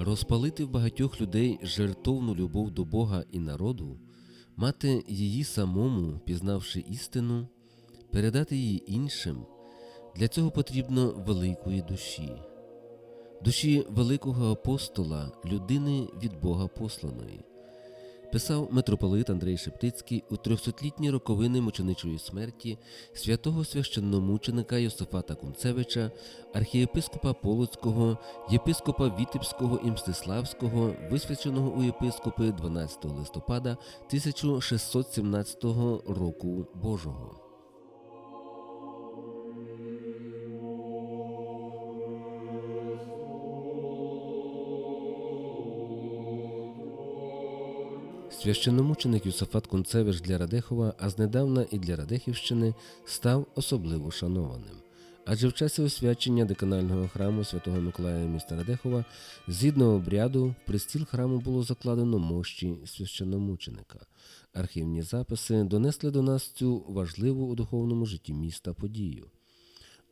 Розпалити в багатьох людей жертовну любов до Бога і народу, мати її самому, пізнавши істину, передати її іншим, для цього потрібно великої душі, душі великого апостола, людини від Бога посланої. Писав митрополит Андрій Шептицький у 300-літні роковини мученичої смерті святого священномученика Йосифата Кунцевича, архієпископа Полоцького, єпископа Вітебського і Мстиславського, висвяченого у єпископи 12 листопада 1617 року Божого. Священномученик Юсафат Кунцевич для Радехова, а знедавна і для Радехівщини, став особливо шанованим. Адже в часі освячення деканального храму святого Миколая міста Радехова, згідно обряду, в пристіл храму було закладено мощі священномученика. Архівні записи донесли до нас цю важливу у духовному житті міста подію.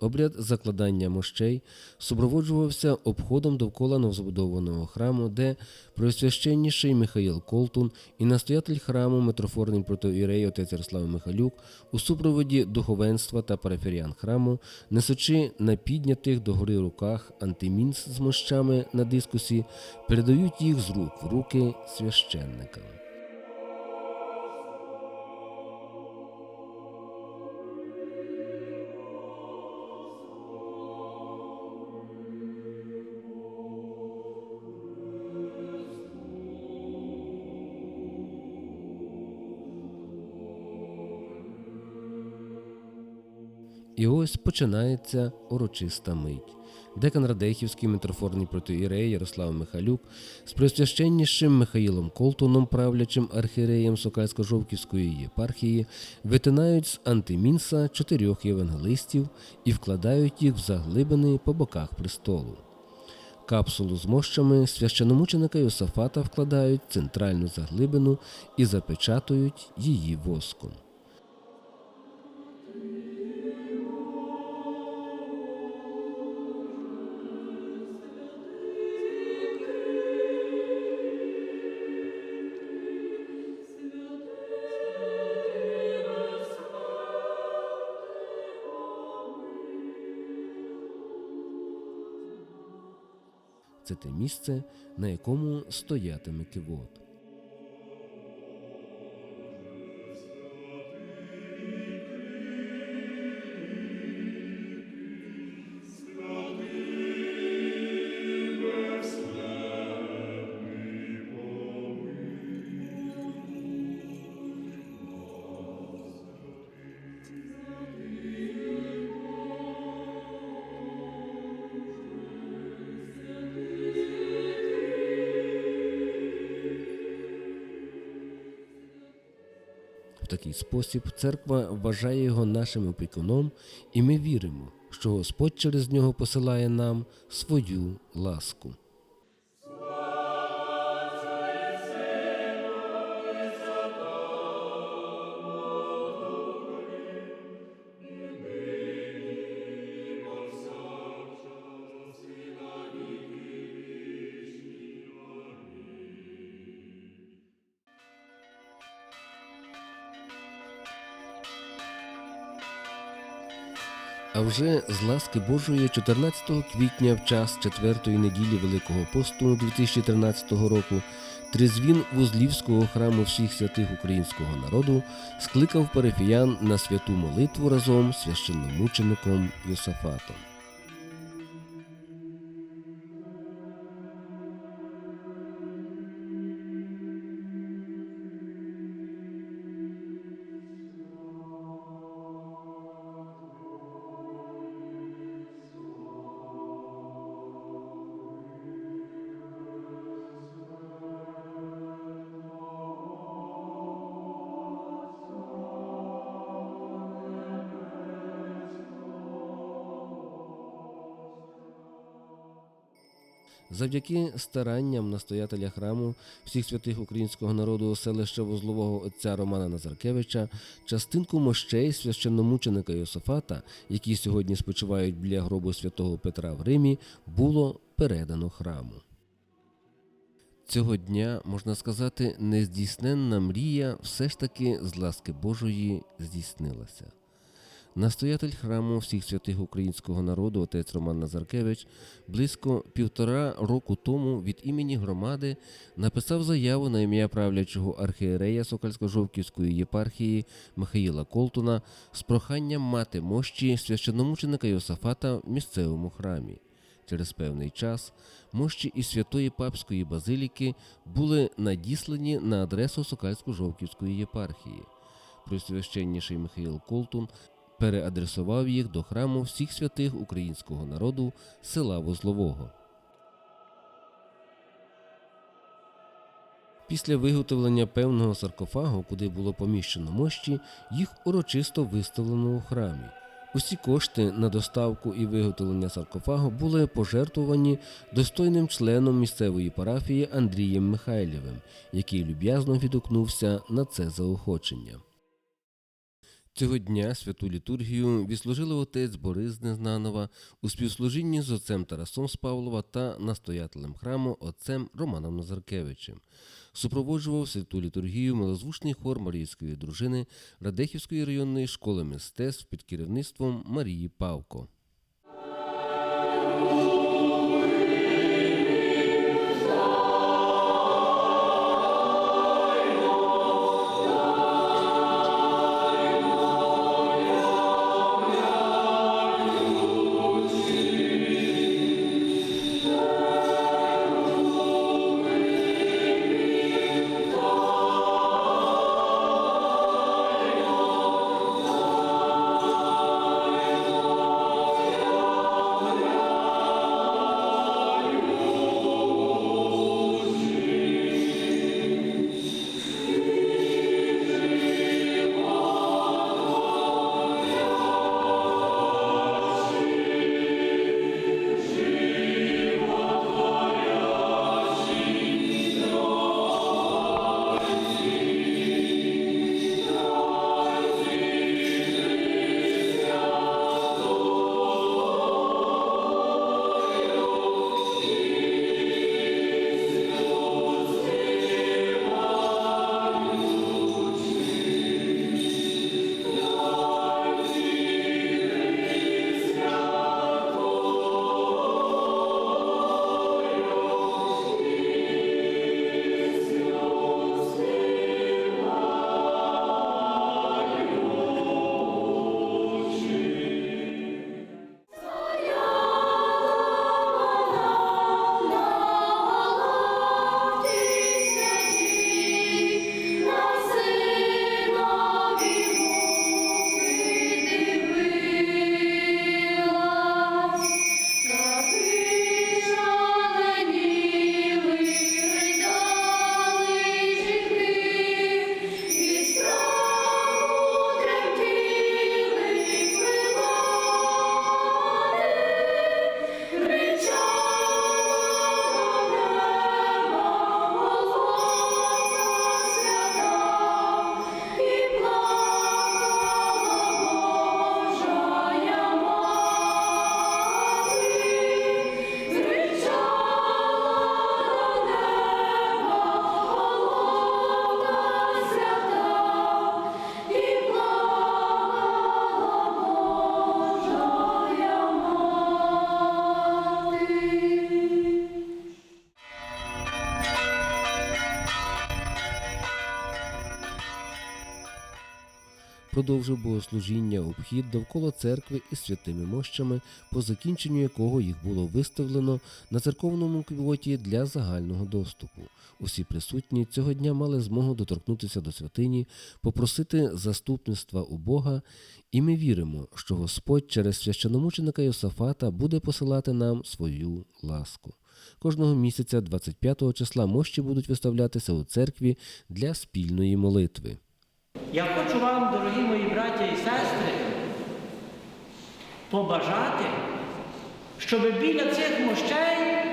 Обряд закладання мощей супроводжувався обходом довкола новозбудованого храму, де просвященніший Михаїл Колтун і настоятель храму митрофорний протоірей отець Ярослав Михайлюк у супроводі духовенства та парафірян храму, несучи на піднятих догори руках антимінс з мощами на дискусі, передають їх з рук в руки священникам. І ось починається урочиста мить. Декан Радехівський митрофорний протоірей Ярослав Михайлюк з присвященнішим Михаїлом Колтуном, правлячим архіреєм Сокальсько-Жовківської єпархії, витинають з антимінса чотирьох євангелистів і вкладають їх в заглибини по боках престолу. Капсулу з мощами священомученика Йосафата вкладають в центральну заглибину і запечатують її воском. Це те місце, на якому стоятиме кивот. Такий спосіб церква вважає його нашим опікуном, і ми віримо, що Господь через нього посилає нам свою ласку. А вже з ласки Божої 14 квітня в час четвертої неділі Великого посту 2013 року Тризвін Вузлівського храму всіх святих українського народу скликав парафіян на святу молитву разом з священномучеником Йосафатом. Завдяки старанням настоятеля храму всіх святих українського народу селища вузлового отця Романа Назаркевича, частинку мощей священномученика Йосифата, які сьогодні спочивають біля гробу святого Петра в Римі, було передано храму. Цього дня, можна сказати, нездійсненна мрія все ж таки з ласки Божої здійснилася. Настоятель храму всіх святих українського народу, отець Роман Назаркевич, близько півтора року тому від імені громади написав заяву на ім'я правлячого архієрея Сокальсько-Жовківської єпархії Михаїла Колтуна з проханням мати мощі священномученика Йосафата в місцевому храмі. Через певний час мощі із святої папської базиліки були надіслані на адресу Сокальсько-Жовківської єпархії. Пресвященніший Михаїл Колтун переадресував їх до храму всіх святих українського народу села Возлового. Після виготовлення певного саркофагу, куди було поміщено мощі, їх урочисто виставлено у храмі. Усі кошти на доставку і виготовлення саркофагу були пожертвовані достойним членом місцевої парафії Андрієм Михайлєвим, який люб'язно відгукнувся на це заохочення. Цього дня святу літургію відслужили отець Борис Незнанова у співслужінні з отцем Тарасом з Павлова та настоятелем храму отцем Романом Назаркевичем. Супроводжував святу літургію милозвучний хор Марійської дружини Радехівської районної школи мистецтв під керівництвом Марії Павко. Продовжив богослужіння обхід довкола церкви із святими мощами, по закінченню якого їх було виставлено на церковному квоті для загального доступу. Усі присутні цього дня мали змогу доторкнутися до святині, попросити заступництва у Бога, і ми віримо, що Господь через священомученика Йосафата буде посилати нам свою ласку. Кожного місяця, 25 числа, мощі будуть виставлятися у церкві для спільної молитви. Я хочу вам, дорогі мої браття і сестри, побажати, щоб біля цих мощей,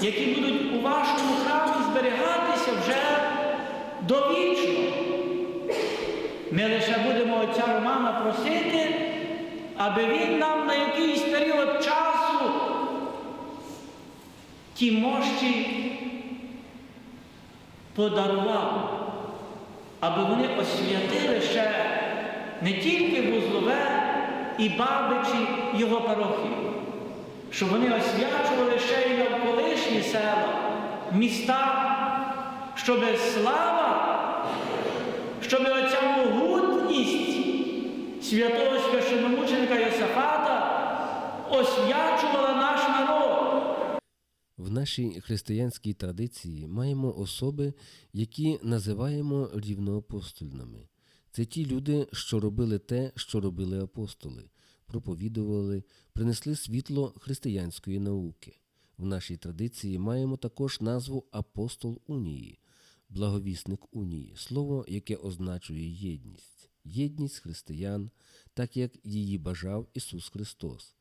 які будуть у вашому храмі зберігатися вже довічно. Ми лише будемо отця Романа просити, аби він нам на якийсь період часу ті мощі подарував, аби вони освятили ще не тільки Вузлове і Бабичі його парохію, щоб вони освячували ще й навколишні села, міста, щоб слава, щоб оця могутність святого священомученика Йосафата освячувала народ. В нашій християнській традиції маємо особи, які називаємо рівноапостольними. Це ті люди, що робили те, що робили апостоли, проповідували, принесли світло християнської науки. В нашій традиції маємо також назву апостол Унії, благовісник Унії, слово, яке означує єдність, єдність християн, так як її бажав Ісус Христос.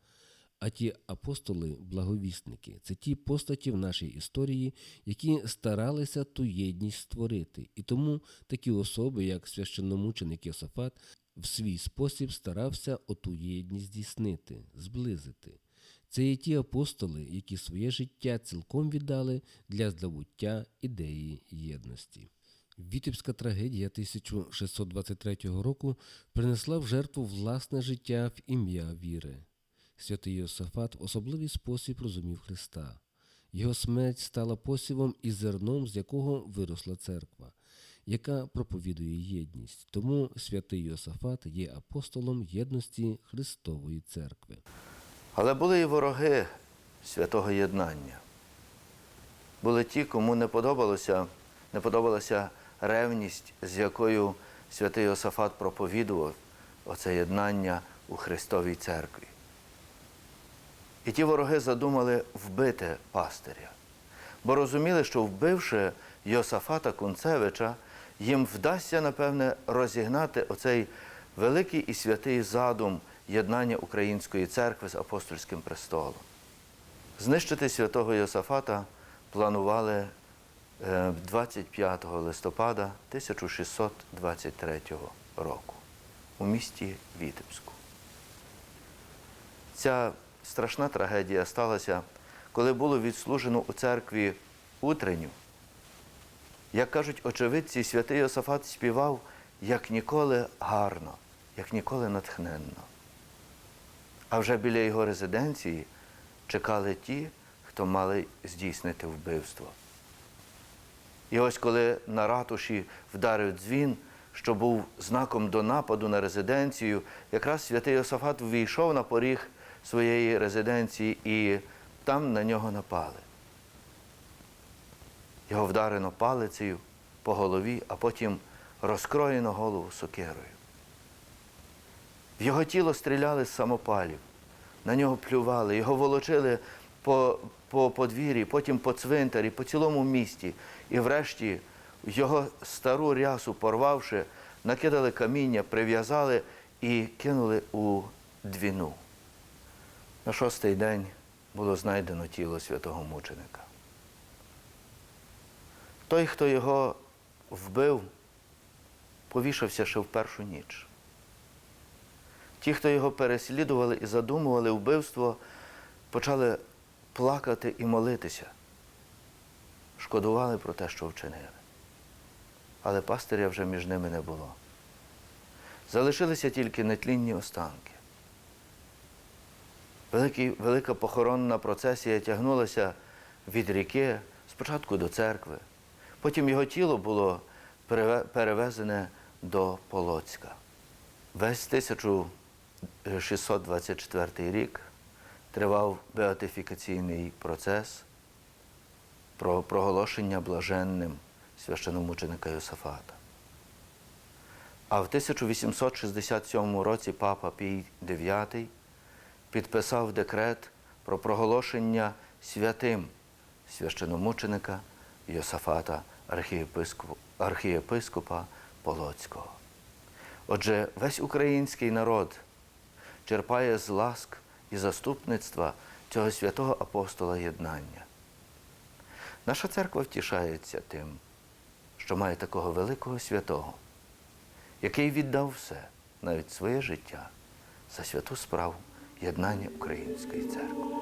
А ті апостоли, благовісники, це ті постаті в нашій історії, які старалися ту єдність створити. І тому такі особи, як священномученик Йосафат, в свій спосіб старався оту єдність здійснити, зблизити. Це є ті апостоли, які своє життя цілком віддали для здобуття ідеї єдності. Вітебська трагедія 1623 року принесла в жертву власне життя в ім'я віри. Святий Йосафат в особливий спосіб розумів Христа. Його смерть стала посівом і зерном, з якого виросла церква, яка проповідує єдність. Тому святий Йосафат є апостолом єдності Христової церкви. Але були і вороги святого єднання. Були ті, кому не подобалося, не подобалася ревність, з якою святий Йосафат проповідував оце єднання у Христовій церкві. І ті вороги задумали вбити пастиря, бо розуміли, що вбивши Йосафата Кунцевича, їм вдасться, напевне, розігнати оцей великий і святий задум єднання Української церкви з апостольським престолом. Знищити святого Йосафата планували е, 25 листопада 1623 року у місті Вітебську. Ця страшна трагедія сталася, коли було відслужено у церкві утренню. Як кажуть очевидці, святий Йосафат співав як ніколи гарно, як ніколи натхненно. А вже біля його резиденції чекали ті, хто мали здійснити вбивство. І ось коли на ратуші вдарив дзвін, що був знаком до нападу на резиденцію, якраз святий Йосафат ввійшов на поріг своєї резиденції і там на нього напали. Його вдарено палицею по голові, а потім розкроєно голову сокирою. В його тіло стріляли з самопалів, на нього плювали, його волочили по, по подвір'ї, потім по цвинтарі, по цілому місті. І врешті його стару рясу порвавши, накидали каміння, прив'язали і кинули у двіну. На шостий день було знайдено тіло святого мученика. Той, хто його вбив, повішався ще в першу ніч. Ті, хто його переслідували і задумували вбивство, почали плакати і молитися, шкодували про те, що вчинили. Але пастиря вже між ними не було. Залишилися тільки нетлінні останки. Великий, велика похоронна процесія тягнулася від ріки спочатку до церкви. Потім його тіло було перевезене до Полоцька. Весь 1624 рік тривав беатифікаційний процес про проголошення блаженним священомученика Йосафата. А в 1867 році папа Пій IX підписав декрет про проголошення святим священомученика Йосафата архієпископа, Полоцького. Отже, весь український народ черпає з ласк і заступництва цього святого апостола єднання. Наша церква втішається тим, що має такого великого святого, який віддав все, навіть своє життя, за святу справу єднання української церкви.